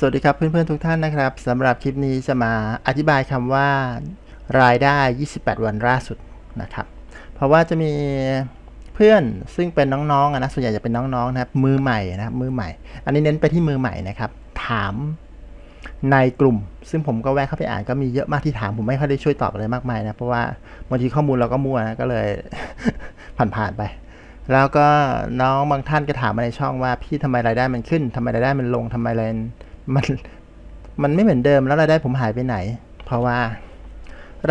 สวัสดีครับเพื่อนๆทุกท่านนะครับสำหรับคลิปนี้จะมาอธิบายคำว่ารายได้ 28 วันล่าสุดนะครับ เพราะว่าจะมีเพื่อนซึ่งเป็นน้องๆนะส่วนใหญ่จะเป็นน้องๆนะครับมือใหม่นะครับมือใหม่ อันนี้เน้นไปที่มือใหม่นะครับ ถามในกลุ่ม ซึ่งผมก็แวะเข้าไปอ่านก็มีเยอะมากที่ถามผมไม่ค่อยได้ช่วยตอบอะไรมากมายนะเพราะว่าบางทีข้อมูลเราก็มั่วนะก็เลยผ่านๆไปแล้วก็น้องบางท่านก็ถามมาในช่องว่าพี่ทำไมรายได้มันขึ้นทำไมรายได้มันลงทำไมราย มันมันไม่เหมือนเดิมแล้วรายได้ผมหายไปไหน เพราะว่า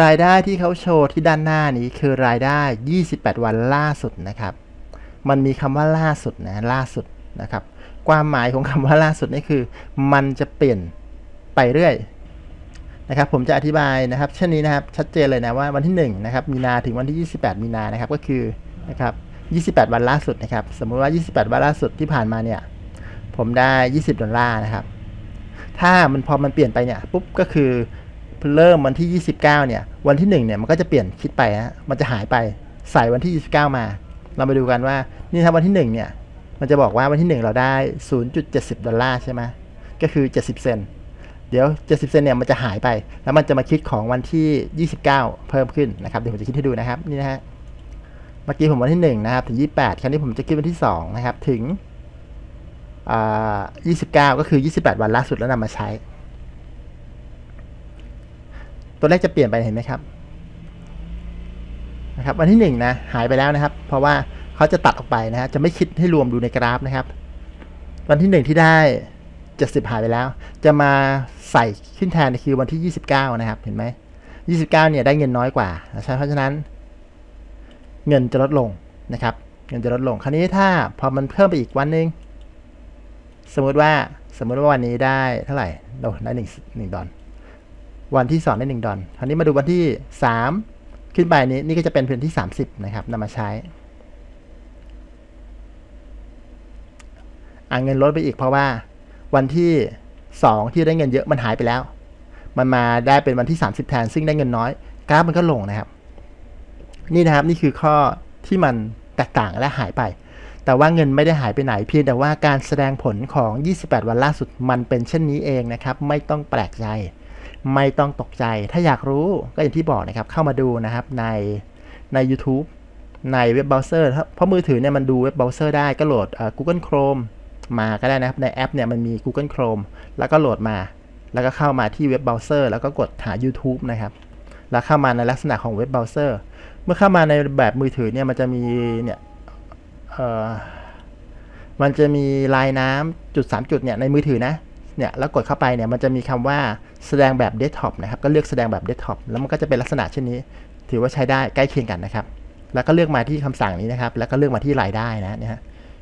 รายได้ที่เขาโชว์ที่ด้านหน้านี้คือรายได้ 28 วันล่าสุดนะครับ มันมีคำว่าล่าสุดนะล่าสุดนะครับ ความหมายของคำว่าล่าสุดนี่คือ มันจะเปลี่ยนไปเรื่อยนะครับผมจะอธิบายนะครับ เช่นนี้นะครับชัดเจนเลยนะว่าวันที่1นะครับมีนาถึงวันที่ 28 มีนานะครับก็คือนะครับ28 วันล่าสุดนะครับ สมมุติว่า 28 วันล่าสุดที่ผ่านมาเนี่ย ผมได้ 20 ดอลลาร์นะครับ ถ้ามันพอมันเปลี่ยนไปเนี่ยปุ๊บก็คือเริ่มวันที่ 29 เนี่ย วันที่ 1 เนี่ยมันก็จะเปลี่ยนคิดไปนะมันจะหายไปใส่วันที่ 29 มา เรามาดูกันว่านี่ถ้าวันที่ 1 เนี่ย มันจะบอกว่าวันที่ 1 เราได้ 0.70 ดอลลาร์ใช่ไหมก็คือ 70 เซนเดี๋ยว 70 เซนเนี่ยมันจะหายไป แล้วมันจะมาคิดของวันที่ 29 เพิ่มขึ้นนะครับเดี๋ยวผมจะคิดให้ดูนะครับนี่นะฮะเมื่อกี้ผมวันที่ 1 นะครับ ถึง 28 คราวนี้ผมจะคิดวันที่ 2 นะครับ ถึง 29 ก็คือ 28 วันล่าสุดแล้วนำมาใช้ ตัวเลขจะเปลี่ยนไปเห็นไหมครับนะครับ วันที่1นะหายไปแล้วนะครับ เพราะว่าเขาจะตัดออกไปนะฮะจะไม่คิดให้รวมดูในกราฟนะครับ วันที่ 1 ที่ได้ 70 หายไปแล้ว จะมาใส่ขึ้นแทนคือวันที่ 29 นะครับ เห็นไหม 29 เนี่ยได้เงินน้อยกว่าใช่เพราะฉะนั้น เงินจะลดลงนะครับ เงินจะลดลง คราวนี้ถ้าพอมันเพิ่มไปอีกวันนึง สมมติว่าสมมติว่าวันนี้ได้เท่าไหร่เราได้หนึ่งหนึ่งดอลวันที่สองได้หนึ่งดอลคราวนี้มาดูวันที่สามขึ้นไปนี้นี่ก็จะเป็นพื้นที่สามสิบนะครับนำมาใช้อ่าเงินลดไปอีกเพราะว่าวันที่สองที่ได้เงินเยอะมันหายไปแล้ว มันมาได้เป็นวันที่สามสิบแทน ซึ่งได้เงินน้อย กราฟมันก็ลงนะครับ นี่นะครับนี่คือข้อที่มันแตกต่างและหายไป แต่ว่าเงินไม่ได้หายไปไหนเพียงแต่ว่าการแสดงผลของ 28 วันล่าสุดมันเป็นเช่นนี้เองนะครับ ไม่ต้องแปลกใจ ไม่ต้องตกใจ ถ้าอยากรู้ก็อย่างที่บอกนะครับ เข้ามาดูนะครับในใน YouTube ในเว็บเบราว์เซอร์เพราะมือถือเนี่ยมันดูเว็บเบราว์เซอร์ได้ก็โหลด Google Chrome มาก็ได้นะครับ ในแอปเนี่ยมันมี Google Chrome แล้วก็โหลดมา แล้วก็เข้ามาที่เว็บเบราว์เซอร์แล้วก็กดหา YouTube นะครับ แล้วเข้ามาในลักษณะของเว็บเบราว์เซอร์ เมื่อเข้ามาในแบบมือถือเนี่ยมันจะมีเนี่ย มันจะมีลายน้ำจุด 3 จุดเนี่ยในมือถือนะเนี่ยแล้วกดเข้าไปเนี่ยมันจะมีคำว่าแสดงแบบเดสก์ท็อปนะครับก็เลือกแสดงแบบเดสก์ท็อปแล้วมันก็จะเป็นลักษณะเช่นนี้ ถือว่าใช้ได้ใกล้เคียงกันนะครับ แล้วก็เลือกมาที่คำสั่งนี้นะครับ แล้วก็เลือกมาที่รายได้นะเนี่ย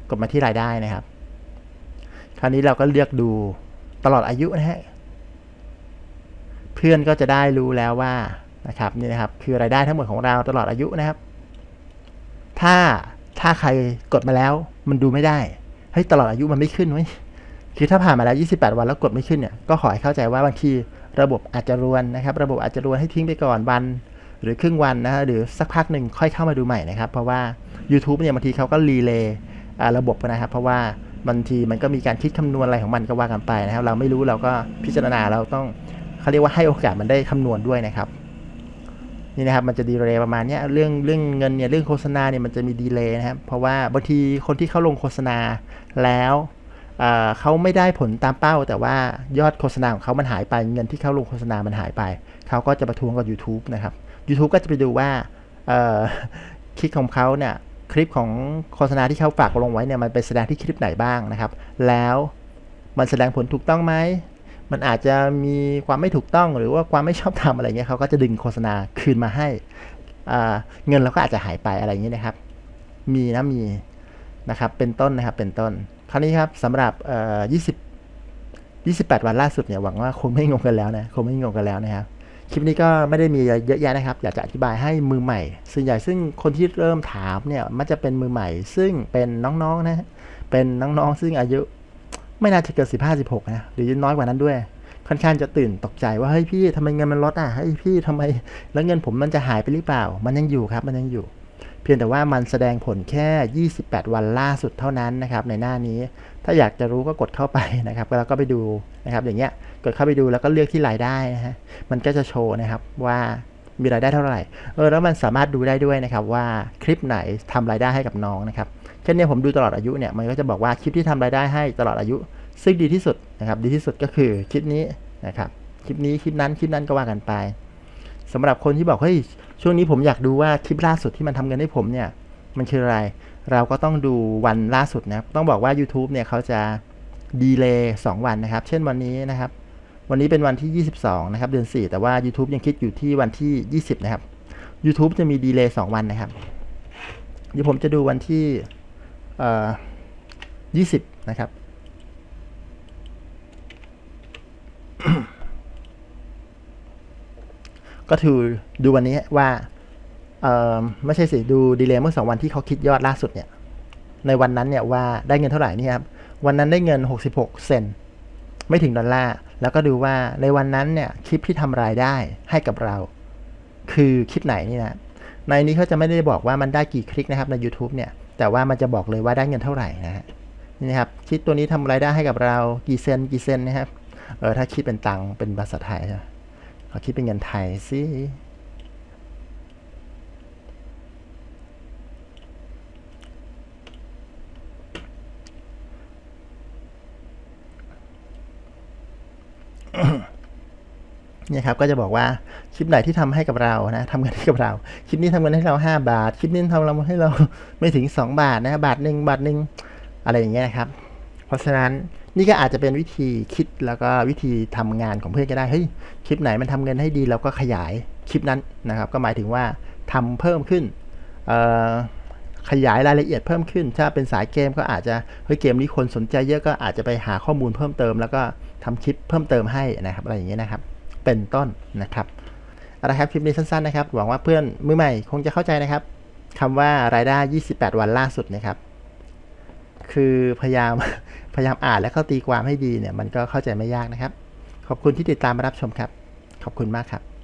กดมาที่รายได้นะครับ คราวนี้เราก็เลือกดูตลอดอายุนะฮะเพื่อนก็จะได้รู้แล้วว่านะครับนี่นะครับคือรายได้ทั้งหมดของเราตลอดอายุนะครับ ถ้า ถ้าใครกดมาแล้วมันดูไม่ได้ เฮ้ยตลอดอายุมันไม่ขึ้นไว้คือถ้าผ่านมาแล้ว 28 วันแล้วกดไม่ขึ้นเนี่ย ก็ขอให้เข้าใจว่าบางทีระบบอาจจะรวนนะครับ ระบบอาจจะรวนให้ทิ้งไปก่อนวัน หรือครึ่งวันนะฮะหรือสักพักหนึ่งค่อยเข้ามาดูใหม่นะครับ เพราะว่า YouTube เนี่ยบางทีเขาก็รีเลย์ระบบนะครับ เพราะว่าบางทีมันก็มีการคิดคำนวณอะไรของมันก็ว่ากันไปนะครับ เราไม่รู้เราก็พิจารณาเราต้องเขาเรียกว่าให้โอกาสมันได้คำนวณด้วยนะครับ นี่นะครับมันจะดีเลย์ประมาณนี้เรื่องเรื่องเงินเนี่ยเรื่องโฆษณาเนี่ยมันจะมีดีเลย์นะครับเพราะว่าบางทีคนที่เขาลงโฆษณาแล้วเขาไม่ได้ผลตามเป้า แต่ว่ายอดโฆษณาของเขามันหายไปเงินที่เขาลงโฆษณามันหายไป เขาก็จะประท้วงกับ YouTube นะครับ YouTube ก็จะไปดูว่าคลิปของเขาเนี่ยคลิปของโฆษณาที่เขาฝากลงไว้เนี่ยมันไปแสดงที่คลิปไหนบ้างนะครับ แล้วมันแสดงผลถูกต้องไหม มันอาจจะมีความไม่ถูกต้องหรือว่าความไม่ชอบธรรมอะไรเงี้ยเขาก็จะดึงโฆษณาคืนมาให้เงินเราก็อาจจะหายไปอะไรอย่างนี้นะครับ มีนะมีนะครับเป็นต้นนะครับเป็นต้น คราวนี้ครับสำหรับ20 28วันล่าสุดเนี่ยหวังว่าคงไม่งงกันแล้วนะคงไม่งงกันแล้วนะครับคลิปนี้ก็ไม่ได้มีเยอะแยะนะครับ อยากจะอธิบายให้มือใหม่ ส่วนใหญ่ซึ่งคนที่เริ่มถามเนี่ยมันจะเป็นมือใหม่ ซึ่งเป็นน้องๆนะเป็นน้องๆ ซึ่งอายุ ไม่น่าจะเกินสิบห้าสิบหกนะหรือน้อยกว่านั้นด้วย ค่อนข้างจะตื่นตกใจว่าเฮ้ยพี่ทำไมเงินมันลดอะเฮ้ยพี่ทำไม แล้วเงินผมมันจะหายไปหรือเปล่า มันยังอยู่ครับมันยังอยู่ เพียงแต่ว่ามันแสดงผลแค่ 28 วันล่าสุดเท่านั้นนะครับ ในหน้านี้ถ้าอยากจะรู้ก็กดเข้าไปนะครับแล้วก็ไปดูนะครับ อย่างเงี้ยกดเข้าไปดูแล้วก็เลือกที่รายได้นะฮะมันก็จะโชว์นะครับว่ามีรายได้เท่าไหร่ เออแล้วมันสามารถดูได้ด้วยนะครับว่าคลิปไหนทำรายได้ให้กับน้องนะครับ เช่นนี้ผมดูตลอดอายุเนี่ยมันก็จะบอกว่าคลิปที่ทำรายได้ให้ตลอดอายุ ซึ่งดีที่สุดนะครับ ดีที่สุดก็คือคลิปนี้นะครับคลิปนี้คลิปนั้นคลิปนั้นก็ว่ากันไปสำหรับคนที่บอกเฮ้ยช่วงนี้ผมอยากดูว่าคลิปล่าสุดที่มันทำเงินให้ผมเนี่ยมันคืออะไร เราก็ต้องดูวันล่าสุดนะครับต้องบอกว่า YouTube เนี่ยเขาจะดีเลย์2วันนะครับ เช่นวันนี้นะครับ วันนี้เป็นวันที่ 22 นะครับ เดือน 4 แต่ว่า YouTube ยังคิดอยู่ที่วันที่ 20 นะครับ YouTube จะมีดีเลย์2วันนะครับเดี๋ยวผมจะดูวันที่ 20 นะครับ ก็คือดูวันนี้ว่าไม่ใช่สิ ดูดีเลย์เมื่อสองวันที่เขาคิดยอดล่าสุดเนี่ย ในวันนั้นเนี่ยว่าได้เงินเท่าไหร่นี่ครับ วันนั้นได้เงิน 66 เซนไม่ถึงดอลลาร์ แล้วก็ดูว่าในวันนั้นเนี่ยคลิปที่ทำรายได้ให้กับเรา คือคลิปไหนนี่นะ ในนี้เขาจะไม่ได้บอกว่ามันได้กี่คลิกนะครับใน YouTube เนี่ย แต่ว่ามันจะบอกเลยว่าได้เงินเท่าไหร่นะฮะนี่นะครับคลิปตัวนี้ทำรายได้ให้กับเรากี่เซนกี่เซนนะครับเออถ้าคิดเป็นตังเป็นภาษาไทยใช่ไหมขอคิดเป็นเงินไทยสิ เนี่ยครับก็จะบอกว่าคลิปไหนที่ทำให้กับเรานะทำเงินให้กับเรา คลิปนี้ทำเงินให้เรา 5 บาท คลิปนี้ทำเราให้เราไม่ถึง 2 บาทนะบาทหนึ่งบาทหนึ่งอะไรอย่างเงี้ยนะครับ เพราะฉะนั้นนี่ก็อาจจะเป็นวิธีคิดแล้วก็วิธีทำงานของเพื่อนก็ได้เฮ้ยคลิปไหนมันทำเงินให้ดีเราก็ขยายคลิปนั้นนะครับ ก็หมายถึงว่าทำเพิ่มขึ้นขยายรายละเอียดเพิ่มขึ้น ถ้าเป็นสายเกมก็อาจจะเฮ้ยเกมนี้คนสนใจเยอะก็อาจจะไปหาข้อมูลเพิ่มเติม แล้วก็ทำคลิปเพิ่มเติมให้นะครับอะไรอย่างเงี้ยนะครับ เป็นต้นนะครับเอาละครับคลิปนี้สั้นๆนะครับ หวังว่าเพื่อนมือใหม่คงจะเข้าใจนะครับคำว่ารายได้ 28 วันล่าสุดนะครับ คือพยายามพยายามอ่านและเข้าตีความให้ดีเนี่ยมันก็เข้าใจไม่ยากนะครับ ขอบคุณที่ติดตามมารับชมครับ ขอบคุณมากครับ